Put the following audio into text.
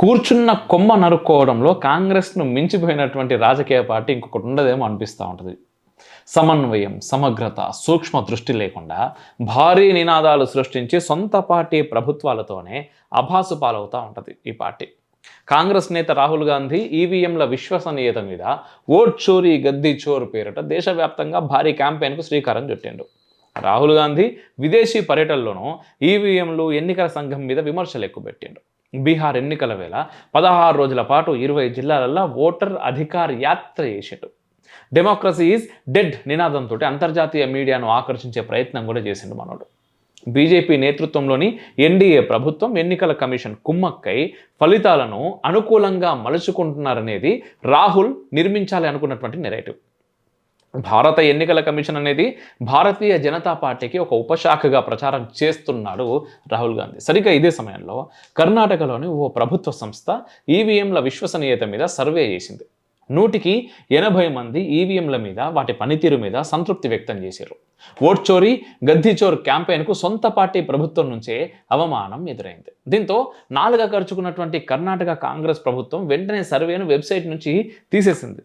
కూర్చున్న కొమ్మ నరుక్కోవడంలో కాంగ్రెస్ను మించిపోయినటువంటి రాజకీయ పార్టీ ఇంకొకటి ఉండదేమో అనిపిస్తూ ఉంటుంది. సమన్వయం సమగ్రత సూక్ష్మ దృష్టి లేకుండా భారీ నినాదాలు సృష్టించి సొంత పార్టీ ప్రభుత్వాలతోనే అభాసు పాలవుతూ ఉంటుంది ఈ పార్టీ. కాంగ్రెస్ నేత రాహుల్ గాంధీ ఈవీఎంల విశ్వసనీయత మీద ఓట్ చోరీ గద్దీ చోరు పేరిట దేశవ్యాప్తంగా భారీ క్యాంపెయిన్కు శ్రీకారం చుట్టిండు. రాహుల్ గాంధీ విదేశీ పర్యటనలోనూ ఈవీఎంలు ఎన్నికల సంఘం మీద విమర్శలు ఎక్కువ పెట్టిండు బీహార్ ఎన్నికల వేళ పదహారు రోజుల పాటు ఇరవై జిల్లాలలో ఓటర్ అధికార యాత్ర చేసిండు. డెమోక్రసీ ఈజ్ డెడ్ నినాదంతో అంతర్జాతీయ మీడియాను ఆకర్షించే ప్రయత్నం కూడా చేసిండు మనోడు. బీజేపీ నేతృత్వంలోని ఎన్డీఏ ప్రభుత్వం ఎన్నికల కమిషన్ కుమ్మక్కై ఫలితాలను అనుకూలంగా మలుచుకుంటున్నారనేది రాహుల్ నిర్మించాలి అనుకున్నటువంటి నెరేటివ్ భారత ఎన్నికల కమిషన్ అనేది భారతీయ జనతా పార్టీకి ఒక ఉపశాఖగా ప్రచారం చేస్తున్నాడు రాహుల్ గాంధీ. సరిగ్గా ఇదే సమయంలో కర్ణాటకలోని ఓ ప్రభుత్వ సంస్థ ఈవీఎంల విశ్వసనీయత మీద సర్వే చేసింది. నూటికి ఎనభై మంది ఈవీఎంల మీద వాటి పనితీరు మీద సంతృప్తి వ్యక్తం చేశారు. ఓట్ చోరీ గద్దీచోర్ క్యాంపెయిన్కు సొంత పార్టీ ప్రభుత్వం నుంచే అవమానం ఎదురైంది. దీంతో నాలుగా ఖర్చుకున్నటువంటి కర్ణాటక కాంగ్రెస్ ప్రభుత్వం వెంటనే సర్వేను వెబ్సైట్ నుంచి తీసేసింది.